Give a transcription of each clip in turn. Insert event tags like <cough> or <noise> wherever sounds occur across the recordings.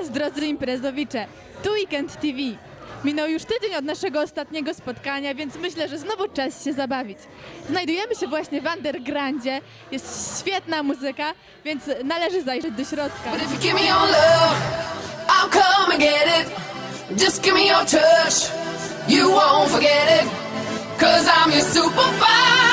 Was, drodzy imprezowicze, tu Weekend TV. Minął już tydzień od naszego ostatniego spotkania, więc myślę, że znowu czas się zabawić. Znajdujemy się właśnie w Undergroundzie, jest świetna muzyka, więc należy zajrzeć do środka. Cause I'm your.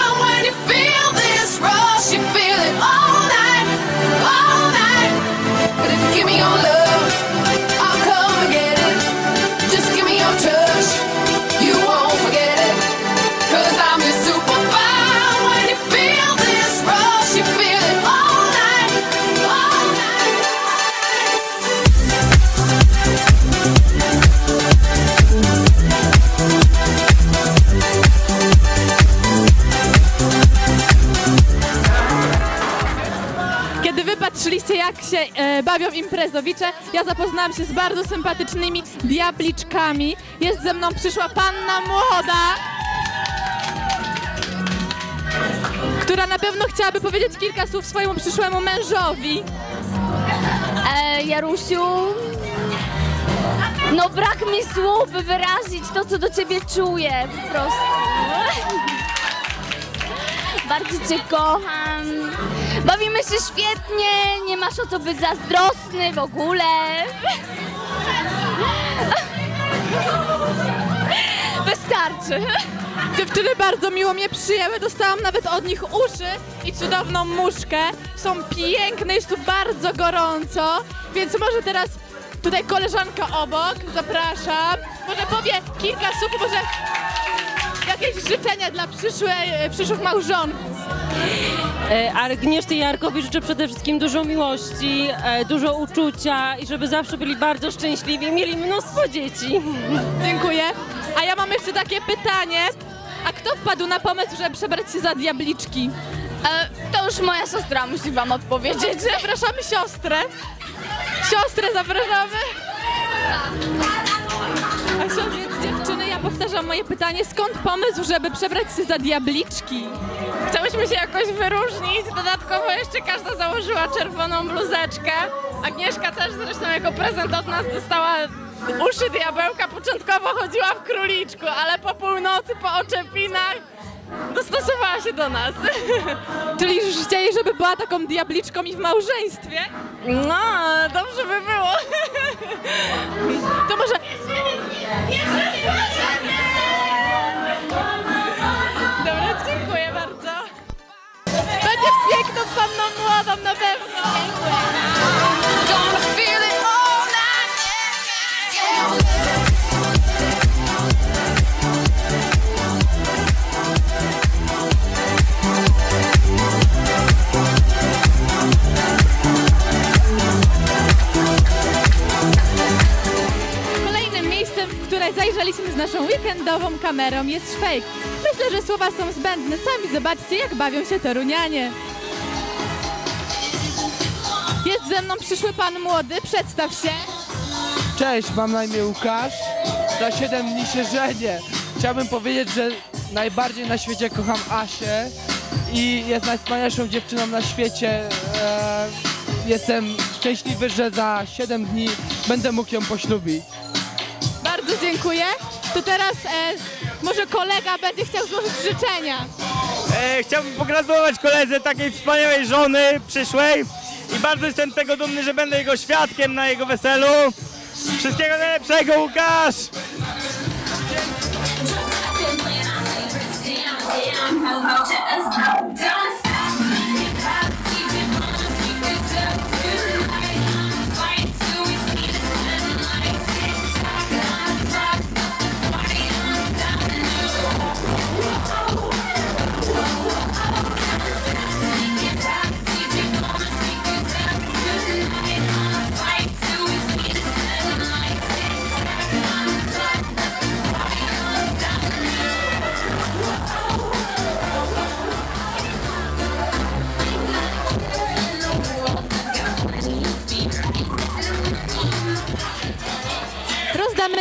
Patrzyliście, jak się e, bawią imprezowicze, ja zapoznałam się z bardzo sympatycznymi diabliczkami. Jest ze mną przyszła panna młoda, która na pewno chciałaby powiedzieć kilka słów swojemu przyszłemu mężowi. E, Jarusiu, no brak mi słów, by wyrazić to, co do ciebie czuję, po prostu. Bardzo cię kocham. Bawimy się świetnie, nie masz o co być zazdrosny w ogóle. Wystarczy. Dziewczyny bardzo miło mnie przyjęły, dostałam nawet od nich uszy i cudowną muszkę. Są piękne, jest tu bardzo gorąco, więc może teraz tutaj koleżanka obok, zapraszam. Może powie kilka słów, może jakieś życzenia dla przyszłej, przyszłych małżonków. E, Agnieszce i Jarkowi życzę przede wszystkim dużo miłości, e, dużo uczucia i żeby zawsze byli bardzo szczęśliwi i mieli mnóstwo dzieci. Dziękuję. A ja mam jeszcze takie pytanie. A kto wpadł na pomysł, żeby przebrać się za diabliczki? E, to już moja siostra musi wam odpowiedzieć. Zapraszamy siostrę. Siostrę zapraszamy. A siostry, dziewczyny, ja powtarzam moje pytanie. Skąd pomysł, żeby przebrać się za diabliczki? Chciałyśmy się jakoś wyróżnić, dodatkowo jeszcze każda założyła czerwoną bluzeczkę. Agnieszka też zresztą jako prezent od nas dostała uszy diabełka. Początkowo chodziła w króliczku, ale po północy, po oczepinach dostosowała się do nas. <laughs> Czyli chcieli, żeby była taką diabliczką i w małżeństwie? No, dobrze by było. <laughs> To może... kamerą jest szwejk. Myślę, że słowa są zbędne. Sami zobaczcie, jak bawią się torunianie. Jest ze mną przyszły pan młody, przedstaw się. Cześć, mam na imię Łukasz. Za 7 dni się żenię. Chciałbym powiedzieć, że najbardziej na świecie kocham Asię i jest najwspanialszą dziewczyną na świecie. E, jestem szczęśliwy, że za 7 dni będę mógł ją poślubić. Bardzo dziękuję. To teraz e, może kolega będzie chciał złożyć życzenia. E, chciałbym pogratulować koledze takiej wspaniałej żony przyszłej i bardzo jestem z tego dumny, że będę jego świadkiem na jego weselu. Wszystkiego najlepszego, Łukasz! Rozdamy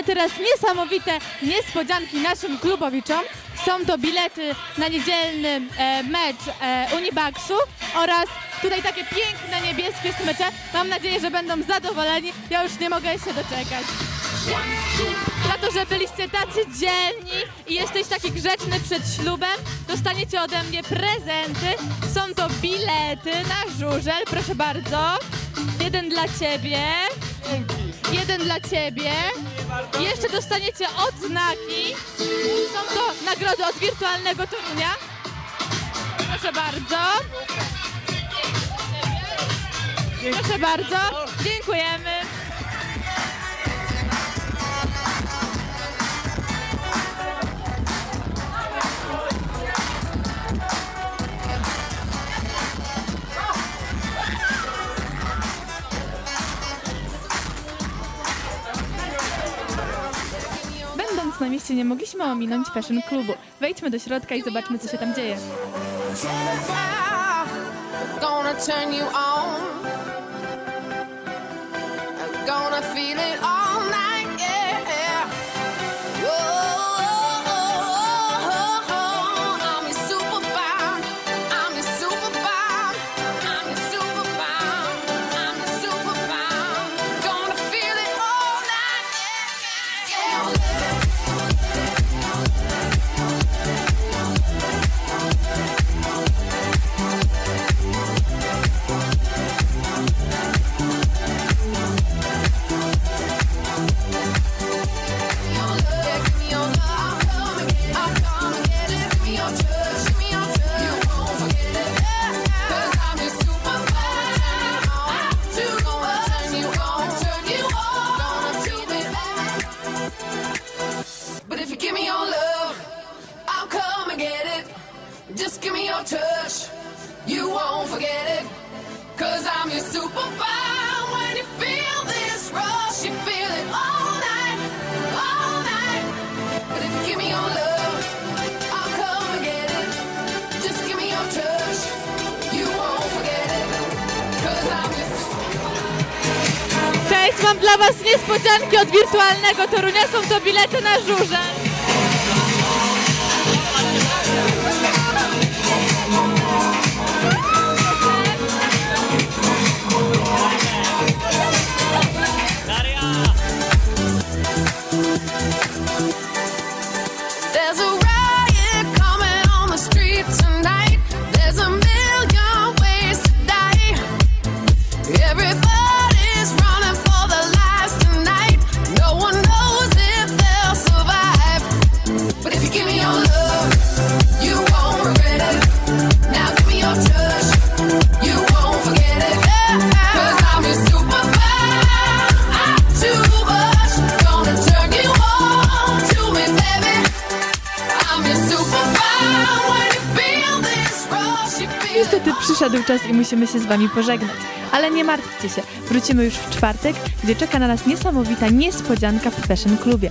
teraz niesamowite niespodzianki naszym klubowiczom. Są to bilety na niedzielny e, mecz e, Unibaxu oraz tutaj takie piękne niebieskie smycze. Mam nadzieję, że będą zadowoleni. Ja już nie mogę się doczekać. Za to, że byliście tacy dzielni i jesteś taki grzeczny przed ślubem, dostaniecie ode mnie prezenty. Są to bilety na żużel, proszę bardzo. Jeden dla ciebie. Jeden dla ciebie. Jeszcze dostaniecie odznaki. Są to nagrody od wirtualnego Torunia. Proszę bardzo. Proszę bardzo. Dziękujemy. Będąc na mieście nie mogliśmy ominąć fashion klubu. Wejdźmy do środka i zobaczmy co się tam dzieje. Just give me your touch, you won't forget it. Cause I'm your superfan. When you feel this rush, you feel it all night, all night. But if you give me your love, I'll come and get it. Just give me your touch, you won't forget it. Cause I'm your Cześć, mam dla Was niespodzianki od wirtualnego Torunia. Są to bilety na żużel. Niestety przyszedł czas i musimy się z Wami pożegnać. Ale nie martwcie się, wrócimy już w czwartek, gdzie czeka na nas niesamowita niespodzianka w Fashion Klubie.